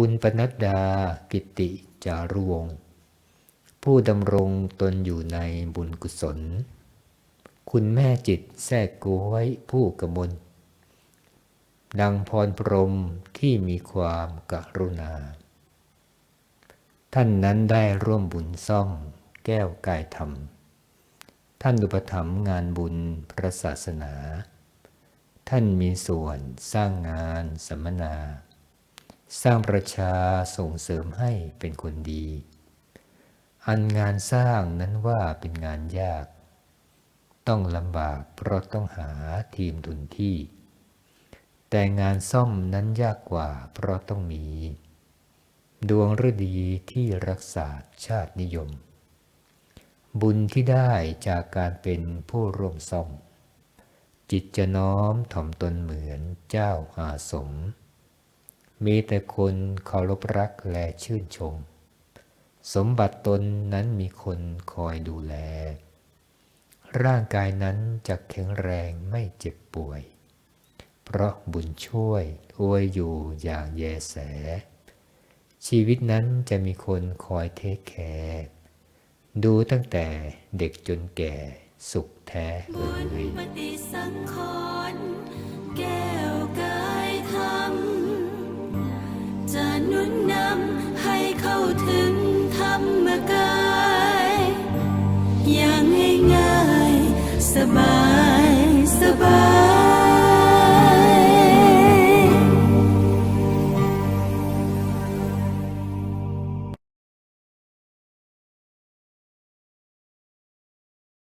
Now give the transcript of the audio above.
คุณปนัดดากิติจารุวงศ์ผู้ดำรงตนอยู่ในบุญกุศล คุณแม่จิตแทรกโก้วยผู้กมลดังพรพรมที่มีความกรุณา ท่านนั้นได้ร่วมบุญซ่อมแก้วกายธรรม ท่านอุปถัมภ์งานบุญพระศาสนา ท่านมีส่วนสร้างงานสัมมนา สร้างประชาส่งเสริมให้เป็นคนดี อันงานสร้างนั้นว่าเป็นงานยาก ต้องลำบากเพราะต้องหาทีมทุนที่ แต่งานซ่อมนั้นยากกว่าเพราะต้องมี ดวงฤดีที่รักษาชาตินิยม บุญที่ได้จากการเป็นผู้ร่วมซ่อม จิตจะน้อมถ่อมตนเหมือนเจ้าอาสม มีแต่คนเคารพรักและชื่นชม สมบัติตนนั้นมีคนคอยดูแล ร่างกายนั้นจะแข็งแรงไม่เจ็บป่วย เพราะบุญช่วยอวยอยู่อย่างแยแส ชีวิตนั้นจะมีคนคอยเทคแคร์ดูตั้งแต่เด็กจนแก่สุขแท้บุเอ่ย